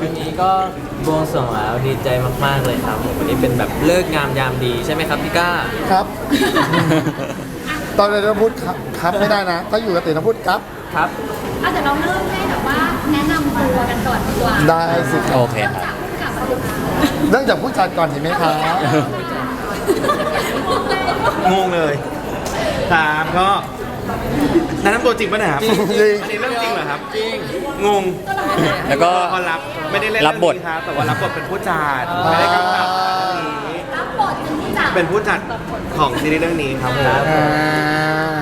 วันนี้ก็บวงสรวงแล้วดีใจมากๆเลยครับผมวันนี้เป็นแบบเลิกษ์งามยามดีใช่ไหมครับพี่ก้า ครับ ตอนนี้ต้องพูดครับครับไม่ได้นะ ถ้าอยู่กับติต้องพูดครับ ครับเอาแต่เราเริ่มให้แบบว่าแนะนำตัวกันก่อนดีกว่าได้สิครับโอเคเริ่มครับ จากผู้กำกับเราเรื่องจากผู้จัดก่อนเห็นไหมครับ งงเลย ครับก็แนะนำตัวจริงป่ะเนี่ยครับจริงอันนี้เรื่องจริงเหรอครับ จริง งงแล้วก็ก็รับไม่ได้เล่นรับบทเองนี้ครับแต่ว่ารับบทเป็นผู้จัดไม่ได้กำกับเรื่องนี้รับบทเป็นผู้จัดเป็นผู้จัดของซีรีส์เรื่องนี้ครับผมอ่า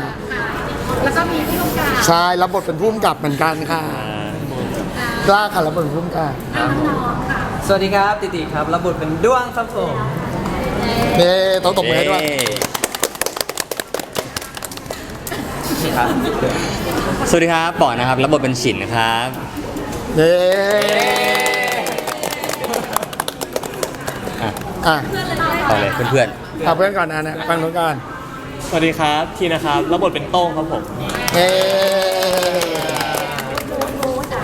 แล้วก็มีพี่ลูกกาใช่รับบทเป็นผู้กำกับเหมือนกันค่ะกล้าค่ะรับบทเป็นผู้กำกับน้องๆค่ะสวัสดีครับติติครับรับบทเป็นด้วงครับผมเน่ต้องตบมือให้ด้วย เย้นี่ครับ สวัสดีครับปอนนะครับรับบทเป็นฉินนะครับเน่อะต่อเลยเพื่อนเอาเพื่อนก่อนนะนะฟังนู้นก่อนสวัสดีครับทีนะครับรับบทเป็นโต้งครับผมเน่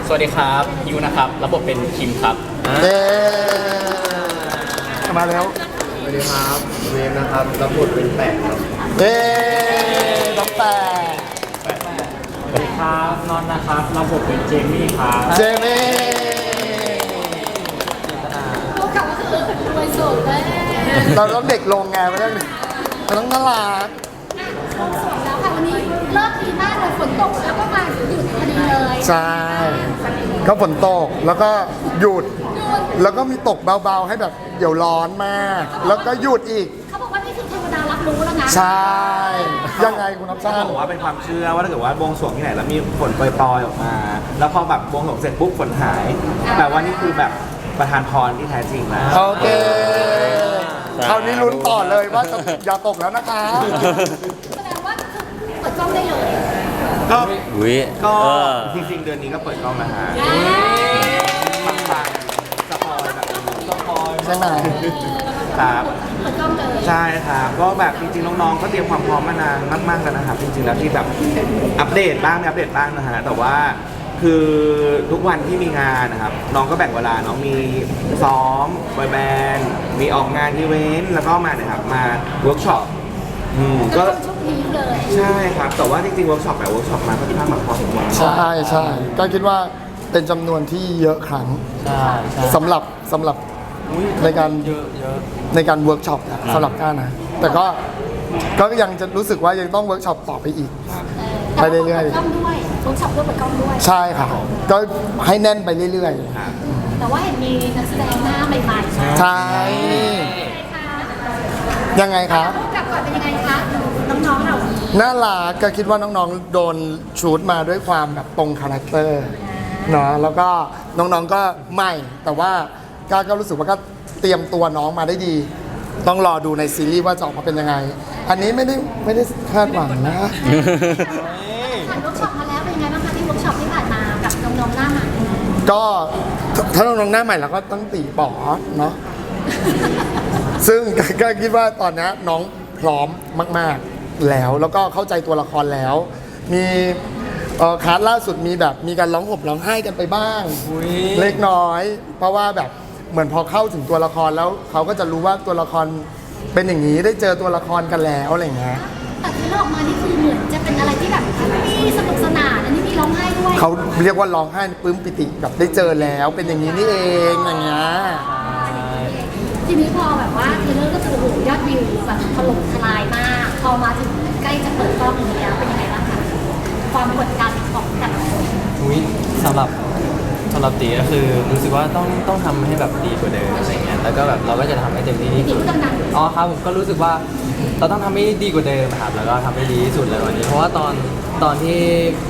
สวัสดีครับยูนะครับรับบทเป็นคิมครับเน่มาแล้วสวัสดีครับเวฟนะครับรับบทเป็นแปะครับเน่น้องแปะสวัสดี ครับนอนนะครับรับบทเป็นเจมี่ครับเจเม่ผู้กำกับก็คือรวยสุดเลยเราต้องเด็กลงไงไม่ได้เราต้องน่ารักแล้วค่ะวันนี้เลิกดีมากเลยฝนตกแล้วก็มาหยุดพอดีเลยใช่ก็ฝนตกแล้วก็หยุด แล้วก็มีตกเบาๆให้แบบเดี๋ยวร้อนมาก แล้วก็หยุดอีก รับรู้แล้วนะใช่ยังไงคุณน้ำชาต้องบอกว่าเป็นความเชื่อว่าถ้าเกิดว่าบวงสรวงที่ไหนแล้วมีฝนปล่อยๆออกมา แล้วพอแบบบวงสรวงเสร็จปุ๊บฝนหายแปลว่านี่คือแบบประทานพรที่แท้จริงแล้ว โอเค คราวนี้ลุ้นต่อเลยว่าจะอย่าตกแล้วนะคะ แสดงว่าคือเปิดกล้องได้เลยก็ๆอุ้ยก็เออจริงๆเดือนนี้ก็เปิดกล้องนะฮะปังๆสปอยแบบนี้ใช่ไหมครับ เปิดกล้องเลยใช่ครับก็แบบจริงๆน้องๆก็เตรียมความพร้อมมานานมากๆแล้วนะครับจริงๆแล้วที่แบบอัปเดตบ้างไม่อัปเดตบ้างนะฮะแต่ว่าคือทุกวันที่มีงานนะครับ น้องก็แบ่งเวลาน้องมีซ้อมบอยแบนด์มีออกงานอีเวนต์แล้วก็มาเนี่ยครับมาเวิร์กช็อปอืมก็ก็ช่วงนี้เลยใช่ครับ แต่ว่าจริงๆเวิร์กช็อปแบบเวิร์กช็อปมาค่อนข้างมาพอสมควรใช่ใช่ก็คิดว่าเป็นจำนวนที่เยอะครั้งใช่ใช่สำหรับสำหรับในการเยอะเยอะ ในการเวิร์กช็อปนะสำหรับก้านะ แต่ก็ก็ยังจะรู้สึกว่ายังต้องเวิร์กช็อปต่อไปอีก ไปเรื่อยๆเปิดกล้องด้วยเวิร์กช็อปด้วยเปิดกล้องด้วย ใช่ค่ะก็ให้แน่นไปเรื่อยแต่ว่าเห็นมีนักแสดงหน้าใหม่ๆใช่ไหมๆใช่ คะยังไงคะผู้กำกับก่อนเป็นยังไงคะน้องๆเราน่ารักก็คิดว่าน้องๆ โดนชูดมาด้วยความแบบตรงคาแรคเตอร์เนาะแล้วก็น้องๆก็ใหม่ แต่ว่าก้าก็รู้สึกว่าก็ เตรียมตัวน้องมาได้ดี ต้องรอดูในซีรีส์ว่าจะออกมาเป็นยังไง อันนี้ไม่ได้ไม่ได้คาดหวังนะ ผ่านเวิร์กช็อปมาแล้วเป็นยังไงบ้างคะที่เวิร์กช็อปที่ผ่านมากับน้องๆหน้าใหม่ก็ถ้าน้องๆหน้าใหม่เราก็ต้องตีป๋อเนาะ ซึ่ง ก็คิดว่าตอนนี้น้องพร้อมมาก ๆ แล้วแล้วก็เข้าใจตัวละครแล้ว มีเอ่อคาร์ดล่าสุดมีแบบมีการร้องห่มร้องไห้กันไปบ้าง เล็กน้อย เพราะว่าแบบ เหมือนพอเข้าถึงตัวละครแล้วเขาก็จะรู้ว่าตัวละครเป็นอย่างนี้ได้เจอตัวละครกันแล้วอะไรอย่างเงี้ยแต่ที่เราออกมานี่คือเหมือนจะเป็นอะไรที่แบบมีสนุกสนานอันนี้มีร้องไห้ด้วยเขาเรียกว่าร้องไห้ปลื้มปิติแบบได้เจอแล้วเป็นอย่างนี้นี่เองอย่างเงี้ยทีนี้พอแบบว่าเทรลเลอร์ก็คือโอ้โหยอดวิวแบบถล่มทลายมาก พอมาถึงใกล้จะเปิดกล้องอย่างนี้แล้วเป็นยังไงบ้างคะความกดดันของแต่ละคน อุ้ยสำหรับ สำหรับตีก็คือรู้สึกว่าต้องต้องทำให้แบบดีกว่าเดิมอะไรเงี้ยแล้วก็แบบเราก็จะทำให้เต็มที่ที่ดีสุดพูดดังอ๋อครับผมก็รู้สึกว่าเราต้องทำให้ดีกว่าเดิมครับแล้วก็ทำให้ดีที่สุดเลยวันนี้ เพราะว่าตอนตอนที่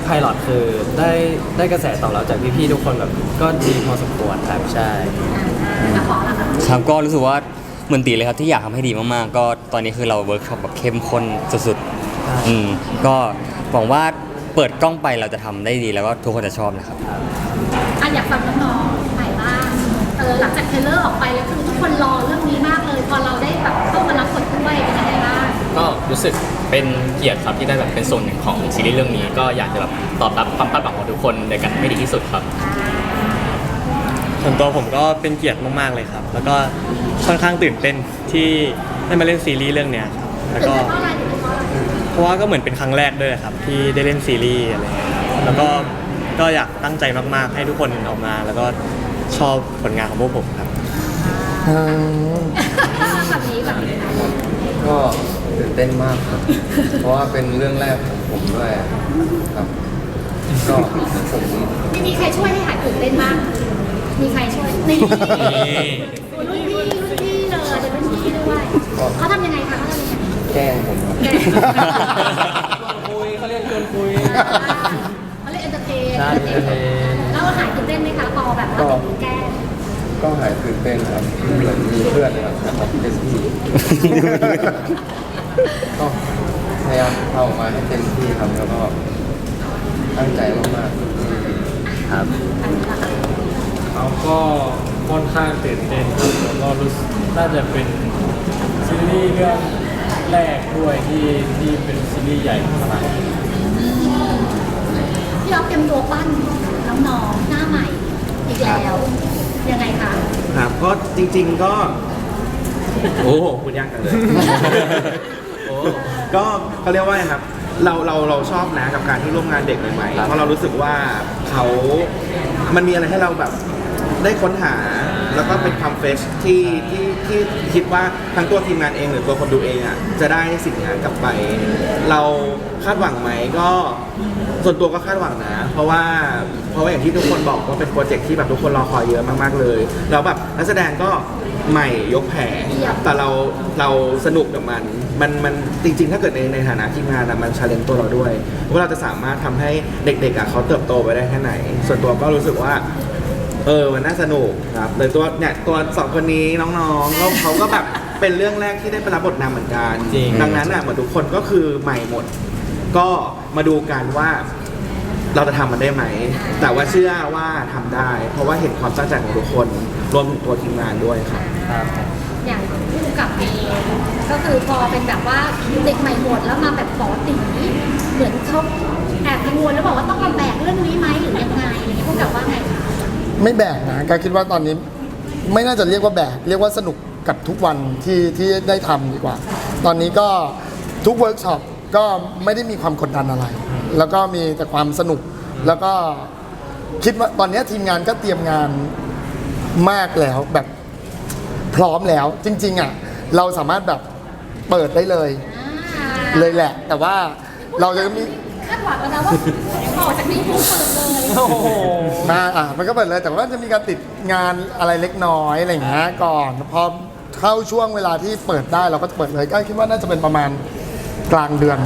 ไพลอตคือได้ได้กระแสตอบรับจากพี่ๆทุกคนแบบก็ดีพอสมควรครับใช่ๆอะขอละค่ะครับก็รู้สึกว่าเหมือนตีเลยครับที่อยากทำให้ดีมากๆ ก็ตอนนี้คือเราเวิร์กช็อปแบบเข้มข้นสุดใช่ๆอืมก็หวังว่าเปิดกล้องไปเราจะทำได้ดีแล้วก็ทุกคนจะชอบนะครับ อยากฟังน้องๆใหม่บ้างเออหลังจากเทรลเลอร์ออกไปแล้วคือทุกคนรอเรื่องนี้มากเลย พอเราได้แบบเข้ามารับบทด้วยเป็นยังไงบ้างก็รู้สึกเป็นเกียรติครับที่ได้แบบเป็นส่วนหนึ่งของซีรีส์เรื่องนี้ ก็อยากจะแบบตอบรับความคาดหวังของทุกคนในการให้ดีที่สุดครับ ส่วนตัวผมก็เป็นเกียรติมากๆเลยครับ แล้วก็ค่อนข้างตื่นเต้นที่ได้มาเล่นซีรีส์เรื่องเนี้ยครับแล้วก็ เพราะอะไรตื่นเต้นเพราะอะไรเพราะว่าก็เหมือนเป็นครั้งแรกด้วยครับที่ได้เล่นซีรีส์อะไรเงี้ยครับแล้วก็ ก็อยากตั้งใจมาก ๆ ให้ทุกคนออกมา แล้วก็ชอบผลงานของพวกผมครับอืมแบบนี้แบบนี้ก็ตื่นเต้นมากครับ เพราะว่าเป็นเรื่องแรกของผมด้วยครับ ก็ผมไม่มีใครช่วยให้หายตื่นเต้นบ้างมีใครช่วยนี่รุ่นพี่รุ่นพี่เลยเป็นรุ่นพี่ด้วยเขาทำยังไงคะเขาทำยังไงแกล้งผมครับคุยเขาเรียกชวนคุยเขา เรียกเอนเตอร์เทนใช่ entertain แล้วหายตื่นเต้นไหมคะพอแบบว่าเด็กมีแกล้งก็หายตื่นเต้นครับเหมือนมีเพื่อนครับนะครับเอสพีก็พยายามเข้ามาให้เต็มที่ครับแล้วก็ตั้งใจมากๆครับอันนี้ละค่ะเราก็ค่อนข้างตื่นเต้นครับแล้วก็รู้สึกน่าจะเป็นซีรีส์เรื่องแรกด้วยที่ที่เป็นซีรีส์ใหญ่ขนาดนี้ พี่อ๊อฟเตรียมตัวปั้นน้องๆหน้าใหม่อีกแล้วยังไงคะครับก็จริง ๆก็โอ้พูดยากกันเลยโอ้ก็เขาเรียกว่าไงครับเราเราเราชอบนะกับการที่ร่วมงานเด็กใหม่ๆเพราะเรารู้สึกว่าเขามันมีอะไรให้เราแบบได้ค้นหาแล้วก็เป็นความเฟชที่ที่ที่คิดว่าทั้งตัวทีมงานเองหรือตัวคนดูเองอะจะได้สิ่งนั้นกลับไป เราคาดหวังไหมก็ ส่วนตัวก็คาดหวังนะ เพราะว่าเพราะว่าอย่างที่ทุกคนบอกว่าเป็นโปรเจกต์ที่แบบทุกคนรอคอยเยอะมากๆเลยแล้วแบบนักแสดงก็ใหม่ยกแผงแต่เราเราสนุกกับมัน มันมันจริง ๆ ถ้าเกิดในในฐานะทีมงานอะมันชาเลนตัวเราด้วยว่าเราจะสามารถทำให้เด็กๆอะเขาเติบโตไปได้แค่ไหน ส่วนตัวก็รู้สึกว่าเออมันน่าสนุกครับเลยตัวเนี่ยตัวสองคนนี้น้องๆก็เขาก็แบบเป็นเรื่องแรกที่ได้ไปรับบทนำเหมือนกันจริงดังนั้นอะเหมือนทุกคนก็คือใหม่หมด ก็มาดูกันว่าเราจะทำมันได้ไหม แต่ว่าเชื่อว่าทำได้ เพราะว่าเห็นความตั้งใจของทุกคน รวมถึงตัวทีมงานด้วยครับ ครับอย่างผู้กำกับเองก็คือพอเป็นแบบว่าเด็กใหม่หมดแล้วมาแบบปอตีเหมือนเขาแอบกังวลแล้วบอกว่าต้องมาแบกเรื่องนี้ไหมหรือยังไงอะไรเงี้ยผู้กำกับว่าไงคะไม่แบกนะก็คิดว่าตอนนี้ไม่น่าจะเรียกว่าแบก เรียกว่าสนุกกับทุกวันที่ที่ได้ทำดีกว่า ตอนนี้ก็ทุกเวิร์กช็อป ก็ไม่ได้มีความกดดันอะไร แล้วก็มีแต่ความสนุก แล้วก็คิดว่าตอนนี้ทีมงานก็เตรียมงานมากแล้วแบบพร้อมแล้ว จริง ๆอะเราสามารถแบบเปิดได้เลยอ่าเลยแหละ แต่ว่าเราจะมีคาดหวังแล้วนะว่าออกจากนี้ผู้เปิดเลยโอ้โหมาอะมันก็เปิดเลย แต่ว่าจะมีการติดงานอะไรเล็กน้อยอะไรอย่างเงี้ยก่อนพอเข้าช่วงเวลาที่เปิดได้เราก็เปิดเลยก็คิดว่าน่าจะเป็นประมาณ กลางเดือน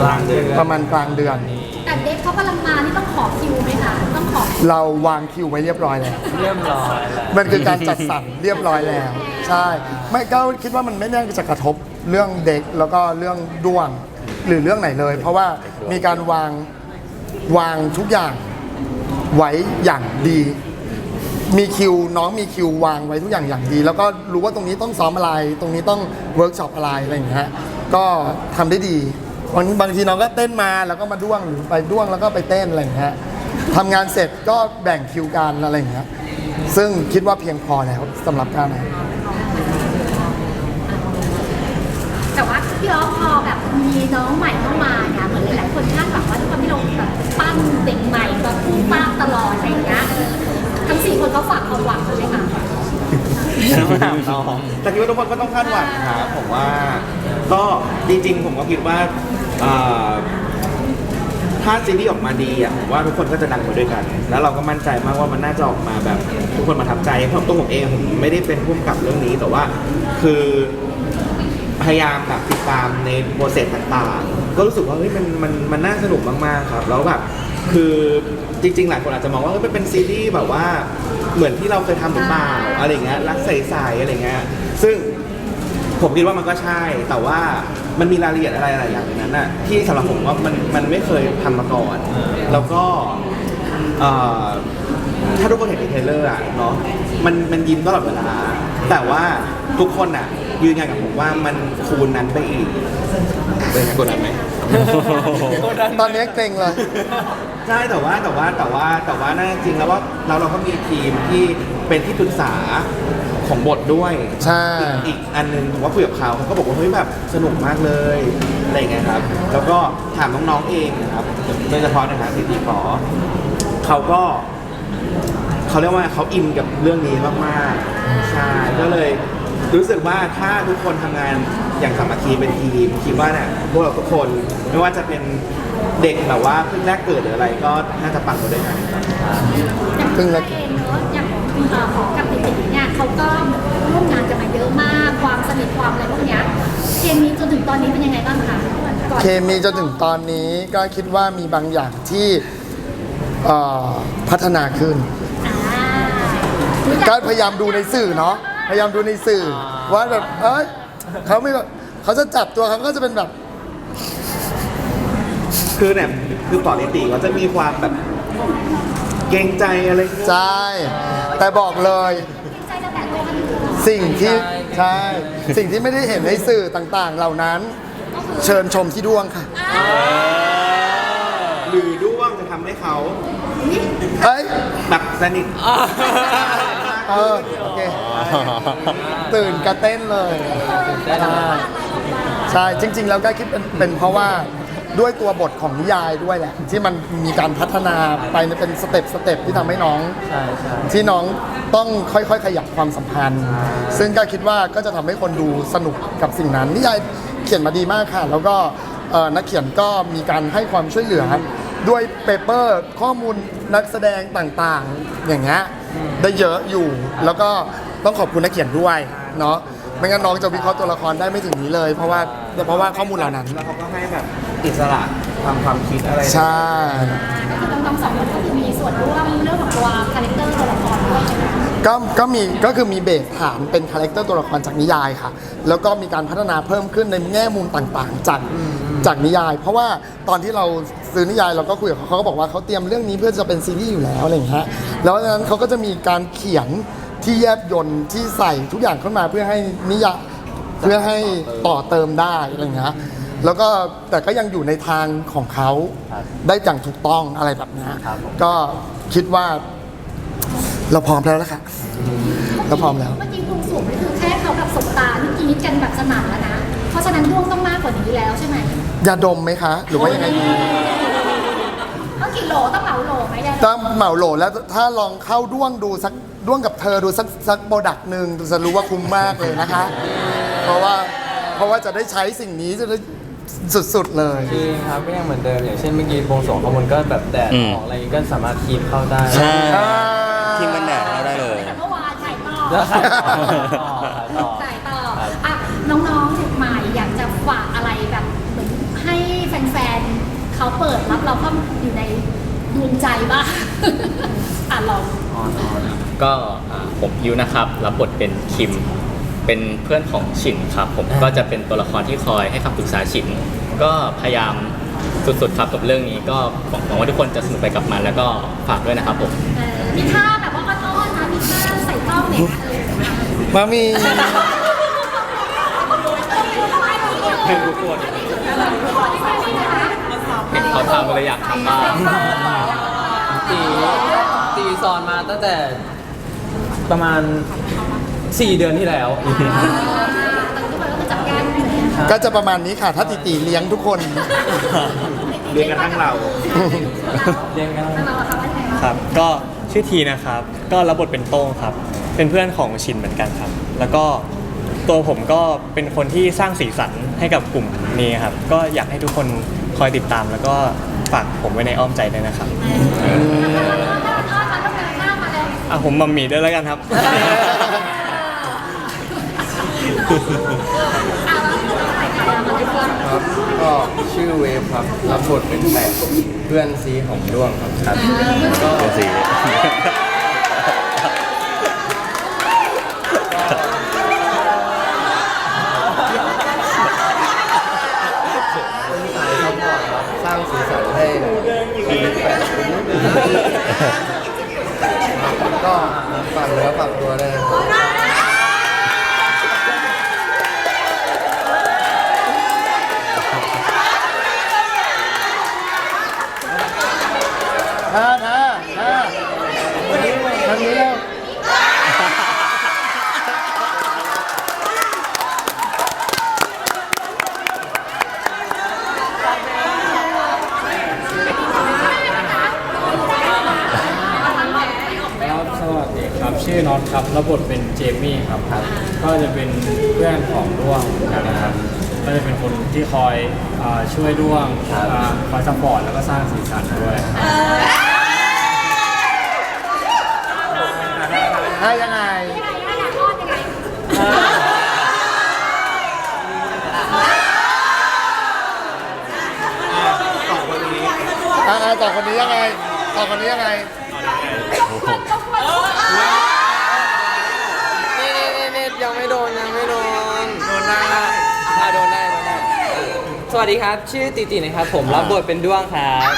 กลางเดือนประมาณกลางเดือน แต่เด็กเขากำลังมานี่ต้องขอคิวไหมคะต้องขอเราวางคิวไว้เรียบร้อยแล้ว เรียบร้อยแล้วมันคือการจัดสรรเรียบร้อยแล้ว ใช่ ไม่ก็คิดว่ามันไม่น่าจะกระทบเรื่องเด็กแล้วก็เรื่องด้วงหรือเรื่องไหนเลย เพราะว่ามีการวางวางทุกอย่างไว้อย่างดี มีคิวน้องมีคิววางไว้ทุกอย่างอย่างดี แล้วก็รู้ว่าตรงนี้ต้องซ้อมอะไร ตรงนี้ต้องเวิร์กช็อปอะไรอะไรอย่างเงี้ยก็ทำได้ดีบางบางทีน้องก็เต้นมาแล้วก็มาด้วงหรือไปด้วงแล้วก็ไปเต้นอะไรอย่างเงี้ยทำงานเสร็จก็แบ่งคิวกันอะไรอย่างเงี้ยซึ่งคิดว่าเพียงพอแล้วสำหรับการนะแต่ว่าพี่อ๊อฟพอแบบมีน้องใหม่เข้ามาเนี่ยเหมือนหลายๆคนคาดหวังว่าทุกคนที่เราแบบปั้นเด็กใหม่แบบพูดป้ามตลอดอะไรอย่างเงี้ยเออทั้งสี่คนเขาฝากความหวังใช่ไหมคะต้องถามน้องแต่คิดว่าทุกคนก็ต้องคาดหวังครับผมว่า ก็จริงๆ ผมก็คิดว่าเอ่อถ้าซีรีส์ออกมาดีอะผมว่าทุกคนก็จะดังไปด้วยกัน แล้วเราก็มั่นใจมากว่ามันน่าจะออกมาแบบ ทุกคนประทับใจเพราะตัวผมเองผมไม่ได้เป็นผู้กำกับเรื่องนี้แต่ว่าคือ พยายามแบบติดตามในโปรเซสต่างๆ ก็รู้สึกว่าเฮ้ยมันมันมันน่าสนุกมากๆครับ แล้วแบบคือจริงๆ หลายคนอาจจะมองว่าเฮ้ยมันเป็นซีรีส์แบบว่าเหมือนที่เราเคยทำหรือเปล่าอะไรเงี้ยรักใสๆอะไรเงี้ยซึ่ง ผมคิดว่ามันก็ใช่ แต่ว่ามันมีรายละเอียดอะไรหลายอย่างในนั้นน่ะที่สำหรับผมว่ามันมันไม่เคยทำมาก่อน แล้วก็เอ่อถ้าทุกคนเห็นในเทรลเลอร์อะเนาะมันมันยิ้มตลอดเวลา แต่ว่าทุกคนอะยืนยันกับผมว่ามันคูณนั้นไปอีกเป็นไงกดดันไหม ตอนนี้เกรงเลย ใช่แต่ว่าแต่ว่าแต่ว่าแต่ว่านั่นจริงๆแล้วว่าเราเราก็มีทีมที่เป็นที่ปรึกษา ของบทด้วยใช่ อีกอีกอันหนึงผมว่าคุยกับเขาเขาก็บอกว่าเฮ้ยแบบสนุกมากเลยอะไรอย่างเงี้ยครับ แล้วก็ถามน้องๆเองนะครับโดยเฉพาะนะครับทีทีขอเขาก็ เขาเรียกว่าเขาอินกับเรื่องนี้มากๆใช่ก็เลยรู้สึกว่าถ้าทุกคนทำงานอย่างสามัคคีเป็นทีมคิดว่าเนี่ยพวกเราทุกคนไม่ว่าจะเป็นเด็กแบบว่าเพิ่งแรกเกิดหรืออะไรก็น่าจะปังไปด้วยกันครับอย่างซึ่พี่งละ เองเนอะอย่าง ของเอ่อของกับติติเนี่ยเขาก็ร่วมงานกันมาเยอะมาก ความสนิทความอะไรพวกเนี้ยเคมีจนถึงตอนนี้เป็นยังไงบ้างคะก่อนเคมีจนถึงตอนนี้ก็คิดว่ามีบางอย่างที่เอ่อพัฒนาขึ้น อ่าก็พยายามดูในสื่อเนาะพยายามดูในสื่อว่าแบบเอ้ยเขาไม่แบบเขาจะจับตัวเขาก็จะเป็นแบบ คือเนี่ยคือปอนิติเขาจะมีความแบบเกรงใจอะไรใช่ แต่บอกเลย ใจจะแตะตัวกันอยู่สิ่งที่ใช่สิ่งที่ไม่ได้เห็นในสื่อต่างๆ เหล่านั้น เชิญชมที่ดวงค่ะหรือด้วงจะทำให้เขาเฮ้ยแบบสนิทเออโอเคตื่นกระเต้นเลย ใช่ใช่จริง ๆ แล้วก็คิดเป็นเป็นเพราะว่า ด้วยตัวบทของนิยายด้วยแหละ ที่มันมีการพัฒนาไปเป็นสเต็ปสเต็ปที่ทำให้น้อง ใช่ใช่ ที่น้องต้องค่อยๆ ขยับความสัมพันธ์ ซึ่งก็คิดว่าก็จะทำให้คนดูสนุกกับสิ่งนั้นนิยายเขียนมาดีมากค่ะ แล้วก็เอ่อนักเขียนก็มีการให้ความช่วยเหลือ ด้วยเปเปอร์ข้อมูลนักแสดงต่างๆ อย่างเงี้ยได้เยอะอยู่ แล้วก็ต้องขอบคุณนักเขียนด้วยเนาะ ไม่งั้นน้องจะวิเคราะห์ตัวละครได้ไม่ถึงนี้เลย เพราะว่าเพราะว่าข้อมูลเหล่านั้น แล้วเขาก็ให้แบบอิสระทำความคิดอะไรใช่ ก็คือน้องๆสองคนก็คือมีส่วนร่วมเรื่องของตัวคาแรคเตอร์ตัวละครด้วยใช่ไหมก็ก็มีก็คือมีเบสฐานเป็นคาแรคเตอร์ตัวละครจากนิยายค่ะ แล้วก็มีการพัฒนาเพิ่มขึ้นในแง่มุมต่างๆ จากจากนิยาย เพราะว่าตอนที่เราซื้อนิยายเราก็คุยกับเขาเขาก็บอกว่าเขาเตรียมเรื่องนี้เพื่อจะเป็นซีรีส์อยู่แล้วอะไรอย่างเงี้ยแล้วดังนั้นเขาก็จะมีการเขียน ที่แยบยนต์ที่ใส่ทุกอย่างเข้ามาเพื่อให้นิยายเพื่อให้ต่อเติมได้อะไรอย่างเงี้ยแล้วก็แต่ก็ยังอยู่ในทางของเขาได้อย่างถูกต้องอะไรแบบเนี้ยก็คิดว่าเราพร้อมแล้วละค่ะ เราพร้อมแล้ว เมื่อกี้วงสูงนี่คือแค่เขาแบบสบตานี่กรีดกันแบบสนั่นแล้วนะ เพราะฉะนั้นดวงต้องมากกว่านี้แล้วใช่ไหมยาดมไหมคะ หรือว่ายังไงดีต้องกี่โหลต้องเหมาโหลไหมยายถ้าเหมาโหลแล้วถ้าลองเข้าด้วงดูสัก ด้วงกับเธอดูสักสักโปรดักต์หนึ่งจะรู้ว่าคุ้มมากเลยนะคะ เพราะว่าเพราะว่าจะได้ใช้สิ่งนี้จะได้สุดๆเลย จริงครับก็ยังเหมือนเดิมอย่างเช่นเมื่อกี้บวงสรวงข้อมูลก็แบบแดดอืม ออกอะไรอย่างงี้ก็สามารถคีบเข้าได้ใช่อ่าทีมกันแดดเข้าได้เลย แต่เมื่อวานถ่ายต่อแล้วถ่ายต่อต่อ ถ่ายต่ออะน้องๆเด็กใหม่อยากจะฝากอะไรแบบเหมือนให้แฟนๆเขาเปิดรับเราเข้าอยู่ในดวงใจบ้าง อะลอง ก็อ่าผมยูนะครับรับบทเป็นคิม เป็นเพื่อนของฉินครับ ผมก็จะเป็นตัวละครที่คอยให้คำปรึกษาฉิน ก็พยายามสุดๆครับกับเรื่องนี้ก็หวังหวังว่าทุกคนจะสนุกไปกับมันแล้วก็ฝากด้วยนะครับผม เออมีท่าแบบว่าอ้อนๆนะมีท่าใส่กล้องเนี่ยนะเออมามีเพลงประกวดเห็นเขาทำก็เลยอยากทำบ้างตีตีสอนมาตั้งแต่ ประมาณ 4 เดือนที่แล้วแต่ทุกคนก็คือจับแก้มอยู่เนี่ยก็จะประมาณนี้ค่ะ ถ้าติตีเลี้ยงทุกคน เรียนกันทั้งเรา เรียนกันแล้วเราอะคะว่าไงบ้างครับ ก็ชื่อทีนะครับ ก็รับบทเป็นโต้งครับ เป็นเพื่อนของชินเหมือนกันครับ แล้วก็ตัวผมก็เป็นคนที่สร้างสีสันให้กับกลุ่มนี้ครับ ก็อยากให้ทุกคนคอยติดตามแล้วก็ฝากผมไว้ในอ้อมใจด้วยนะครับ อะผมมัมมี่ด้วยแล้วกันครับ ครับก็ชื่อเวฟครับรับบทเป็นแปะเพื่อนซีของด้วงครับครับก็เดี๋ยวสิเป็นสายซัพพอร์ตครับสร้างสีสันให้ชีวิตแปะ ก็ฝากเนื้อฝากตัวด้วยนะครับ ท่าท่าท่าทางนี้เร็ว ครับสวัสดีครับ ชื่อน็อตครับรับบทเป็นเจมี่ครับ ก็จะเป็นเพื่อนของด้วงเหมือนกันนะครับ ก็จะเป็นคนที่คอยอ่า ช่วยด้วงอ่าคอยซัพพอร์ตแล้วก็สร้างสีสันด้วยท่ายังไงสองคนนี้อ่าต่อคนนี้ยังไง ต่อคนนี้ยังไง วัสดีครับ ชื่อติตินะครับ ผมรับบทเป็นด้วงครับ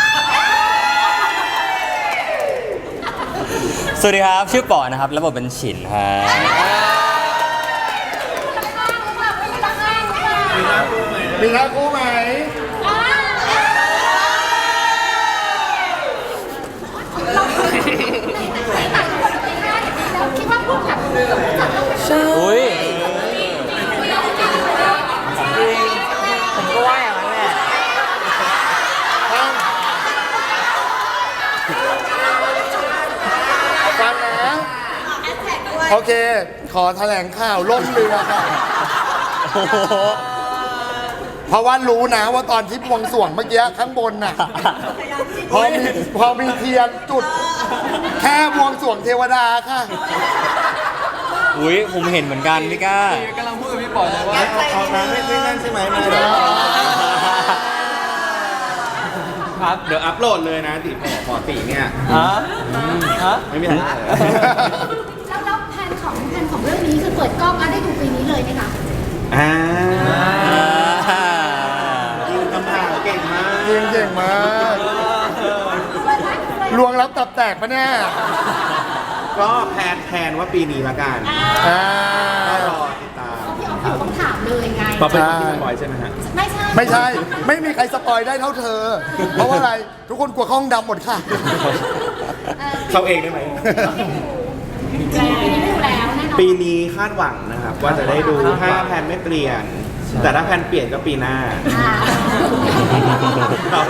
สวัสดีครับ ชื่อปอนะครับรับบทเป็นฉินครับมีท่าคู่ไหมคิดว่าพวกแบบจัดเรา อุ้ย ผมก็ว่าอย่างนั้นแหละ ฟังนะ โอเค ขอแถลงข่าวล่มเรือค่ะโอ้โหเพราะว่ารู้นะว่าตอนที่บวงสรวงเมื่อกี้ข้างบนน่ะ พอมีพอมีเทียนจุด แค่บวงสรวงเทวดาค่ะ อุ้ยผมเห็นเหมือนกันพี่ก้า กำลังพูดกับพี่ปอเลยว่าเอาน้ำไม่ไม่นั่นใช่ไหมมาเดี๋ยวครับเดี๋ยวอัพโหลดเลยนะติขอขอติเนี่ยฮะฮะไม่มีอะไรแล้วแล้วแผน ของแผนของเรื่องนี้คือเปิดกล้องแล้วได้ดูปีนี้เลยไหมคะอ่ายิงคำถามเก่งมากเก่งเก่งมากลวงรับตับแตกปะเนี่ยก็แพนแพนว่าปีนี้ละกันอ่าก็รอติดตามพี่ออฟอยู่ต้องถามเลยไงต่อไปที่สปอยใช่ไหมฮะไม่ใช่ไม่ใช่ ไม่มีใครสปอยได้เท่าเธอ เพราะว่าอะไรทุกคนกลัวห้องดำหมดค่ะเขาเองได้ไหม ปีนี้ไม่ดูแล้วแน่นอนปีนี้คาดหวังนะครับ ว่าจะได้ดูถ้าแพนไม่เปลี่ยน แต่ถ้าแพนเปลี่ยนก็ปีหน้าอ่าครับ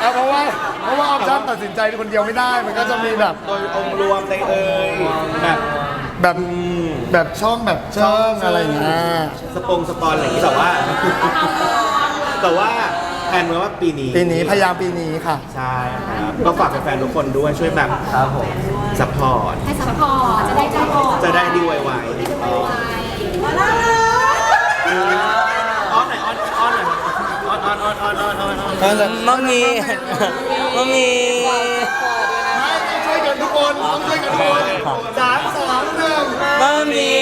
เอาเพราะว่าเพราะว่าออปชั่นตัดสินใจคนเดียวไม่ได้ มันก็จะมีแบบโดยองค์รวมในเอ่ยแบบแบบแบบช่องแบบช่องอะไรอย่างเงี้ยสปงสปอนอะไรอย่างนี้แต่ว่า แต่ว่า แพนไว้ว่าปีนี้ปีนี้พยายามปีนี้ค่ะ ใช่ครับ ก็ฝากแฟนๆทุกคนด้วยช่วยแบบครับผมซัพพอร์ต ให้ซัพพอร์ตจะได้ใจอ่อนจะได้ดีไวได้ดูไวๆๆอ้อนหน่อยอ้อนอ้อนหน่อยอ้อนอ้อนอ้อนอ้อนอ้อนอ้อนอ้อนมัมมี่มัมมี่ต้องช่วยกันทุกคนต้องช่วยกันทุกคนสามสองหนึ่งมัมมี่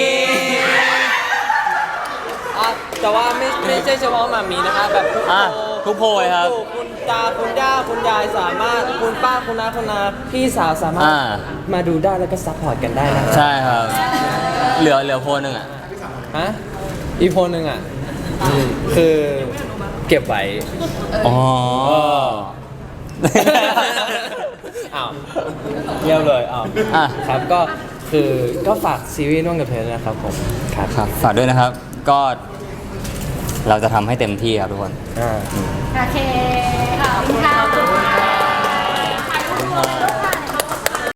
อะแต่ว่าไม่ไม่ใช่เฉพาะหมามีนะคะแบบทุกอะโพ ทุกโพยครับลูกคุณตาคุณย่าคุณยายสามารถคุณป้าคุณน้าคุณนาพี่สาวสามารถอ่า มาดูได้แล้วก็ซัพพอร์ตกันได้นะครับใช่ครับ เหลือเหลือโพลหนึ่งอะ ฮะอีกโพลหนึ่งอะคือเก็บไว้ อ๋อ อ้าวเงียบเลยอ้าวอะ ครับก็คือก็ฝากซีรีส์น่วงกับเธอด้วยนะครับผมครับ ครับฝากด้วยนะครับ ก็ เราจะทำให้เต็มที่ครับทุกคนอ่าโอเคขอบคุณค่ะ